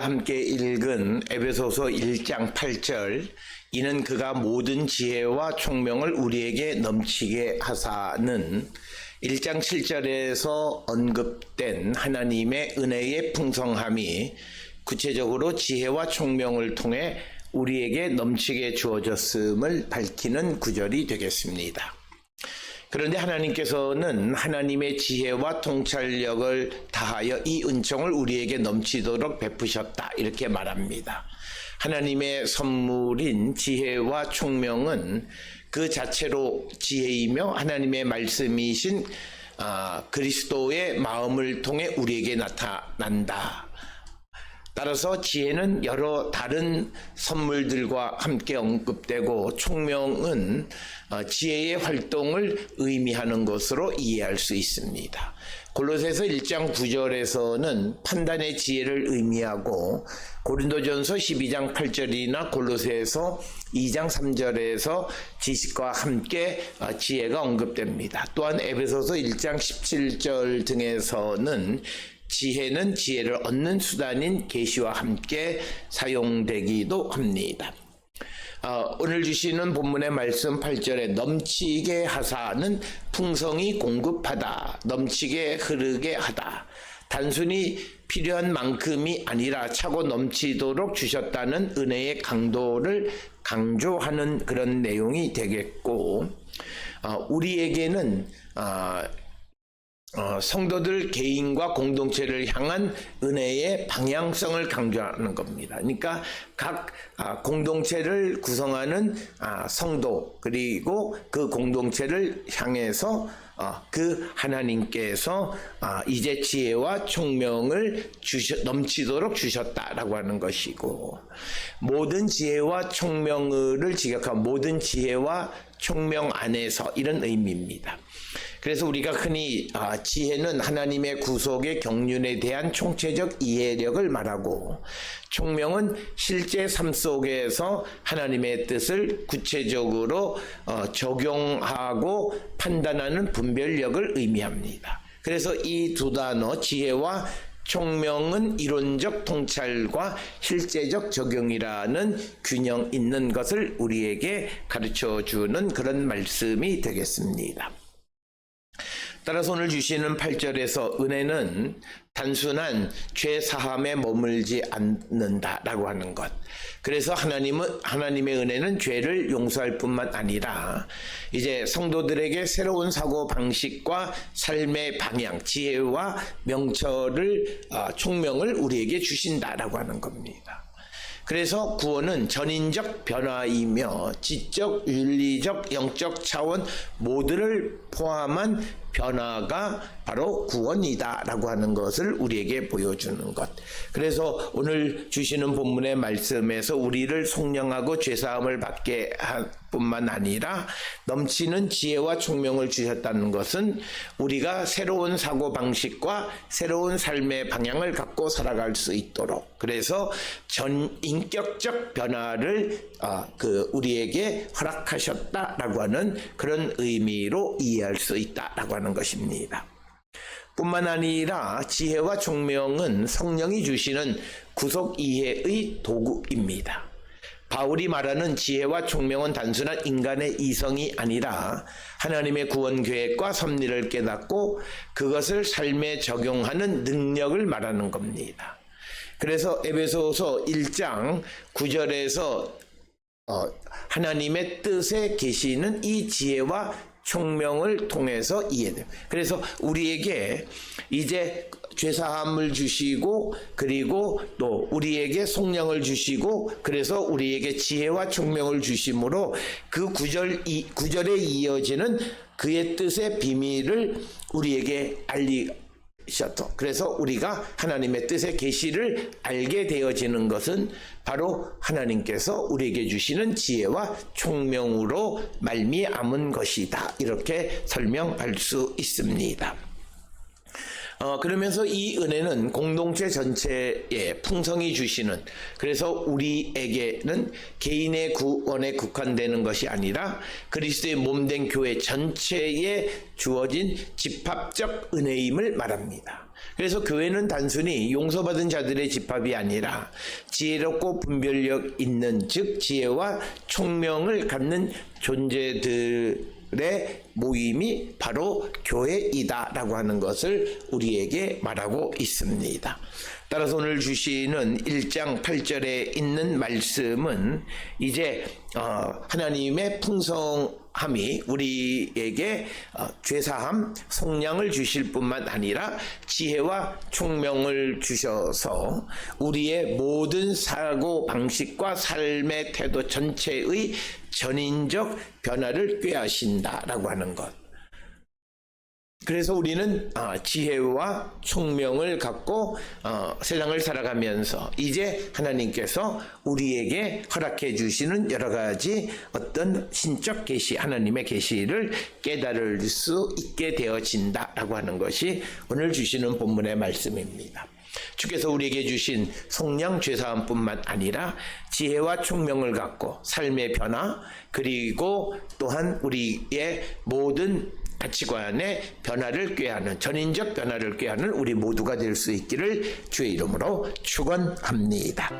함께 읽은 에베소서 1장 8절 이는 그가 모든 지혜와 총명을 우리에게 넘치게 하사는 1장 7절에서 언급된 하나님의 은혜의 풍성함이 구체적으로 지혜와 총명을 통해 우리에게 넘치게 주어졌음을 밝히는 구절이 되겠습니다. 그런데 하나님께서는 하나님의 지혜와 통찰력을 다하여 이 은총을 우리에게 넘치도록 베푸셨다. 이렇게 말합니다. 하나님의 선물인 지혜와 총명은 그 자체로 지혜이며 하나님의 말씀이신 아, 그리스도의 마음을 통해 우리에게 나타난다. 따라서 지혜는 여러 다른 선물들과 함께 언급되고 총명은 어, 지혜의 활동을 의미하는 것으로 이해할 수 있습니다. 골로새서 1장 9절에서는 판단의 지혜를 의미하고 고린도전서 12장 8절이나 골로새서 2장 3절에서 지식과 함께 어, 지혜가 언급됩니다. 또한 에베소서 1장 17절 등에서는 지혜는 지혜를 얻는 수단인 계시와 함께 사용되기도 합니다. 어, 오늘 주시는 본문의 말씀 8절에 넘치게 하사는 풍성이 공급하다, 넘치게 흐르게 하다. 단순히 필요한 만큼이 아니라 차고 넘치도록 주셨다는 은혜의 강도를 강조하는 그런 내용이 되겠고, 어, 우리에게는 어, 어, 성도들 개인과 공동체를 향한 은혜의 방향성을 강조하는 겁니다. 그러니까 각 아, 공동체를 구성하는 아, 성도 그리고 그 공동체를 향해서 어, 그 하나님께서 아, 이제 지혜와 총명을 주셔, 넘치도록 주셨다라고 하는 것이고 모든 지혜와 총명을 지격한 모든 지혜와 총명 안에서 이런 의미입니다. 그래서 우리가 흔히 아, 지혜는 하나님의 구속의 경륜에 대한 총체적 이해력을 말하고 총명은 실제 삶 속에서 하나님의 뜻을 구체적으로 어, 적용하고 판단하는 분별력을 의미합니다. 그래서 이 두 단어 지혜와 총명은 이론적 통찰과 실제적 적용이라는 균형 있는 것을 우리에게 가르쳐 주는 그런 말씀이 되겠습니다. 따라서 오늘 주시는 8절에서 은혜는 단순한 죄 사함에 머물지 않는다라고 하는 것. 그래서 하나님은 하나님의 은혜는 죄를 용서할 뿐만 아니라 이제 성도들에게 새로운 사고 방식과 삶의 방향, 지혜와 명철을 어, 총명을 우리에게 주신다라고 하는 겁니다. 그래서 구원은 전인적 변화이며 지적, 윤리적, 영적 차원 모두를 포함한 변화가 바로 구원이다라고 하는 것을 우리에게 보여주는 것. 그래서 오늘 주시는 본문의 말씀에서 우리를 속량하고 죄사함을 받게 할 뿐만 아니라 넘치는 지혜와 총명을 주셨다는 것은 우리가 새로운 사고 방식과 새로운 삶의 방향을 갖고 살아갈 수 있도록 그래서 전 인격적 변화를 어, 그 우리에게 허락하셨다라고 하는 그런 의미로 이해할 수 있다라고 하는 것입니다. 뿐만 아니라 지혜와 총명은 성령이 주시는 구속 이해의 도구입니다. 바울이 말하는 지혜와 총명은 단순한 인간의 이성이 아니라 하나님의 구원 계획과 섭리를 깨닫고 그것을 삶에 적용하는 능력을 말하는 겁니다. 그래서 에베소서 1장 9절에서 어, 하나님의 뜻에 계시는 이 지혜와 총명을 통해서 이해돼요. 그래서 우리에게 이제 죄사함을 주시고 그리고 또 우리에게 속량을 주시고 그래서 우리에게 지혜와 총명을 주심으로 그 구절 이 구절에 이어지는 그의 뜻의 비밀을 우리에게 알리 셔터. 그래서 우리가 하나님의 뜻의 계시를 알게 되어지는 것은 바로 하나님께서 우리에게 주시는 지혜와 총명으로 말미암은 것이다. 이렇게 설명할 수 있습니다. 어, 그러면서 이 은혜는 공동체 전체에 풍성히 주시는 그래서 우리에게는 개인의 구원에 국한되는 것이 아니라 그리스도의 몸된 교회 전체에 주어진 집합적 은혜임을 말합니다. 그래서 교회는 단순히 용서받은 자들의 집합이 아니라 지혜롭고 분별력 있는 즉 지혜와 총명을 갖는 존재들 의 모임이 바로 교회이다라고 하는 것을 우리에게 말하고 있습니다. 따라서 오늘 주시는 1장 8절에 있는 말씀은 이제 어, 하나님의 풍성함이 우리에게 어, 죄사함, 속량을 주실 뿐만 아니라 지혜와 총명을 주셔서 우리의 모든 사고 방식과 삶의 태도 전체의 전인적 변화를 꾀하신다라고 하는 것. 그래서 우리는 어, 지혜와 총명을 갖고 어, 세상을 살아가면서 이제 하나님께서 우리에게 허락해 주시는 여러 가지 어떤 신적 계시 하나님의 계시를 깨달을 수 있게 되어진다라고 하는 것이 오늘 주시는 본문의 말씀입니다. 주께서 우리에게 주신 속량 죄사함뿐만 아니라 지혜와 총명을 갖고 삶의 변화 그리고 또한 우리의 모든 가치관의 변화를 꾀하는 전인적 변화를 꾀하는 우리 모두가 될 수 있기를 주의 이름으로 축원합니다.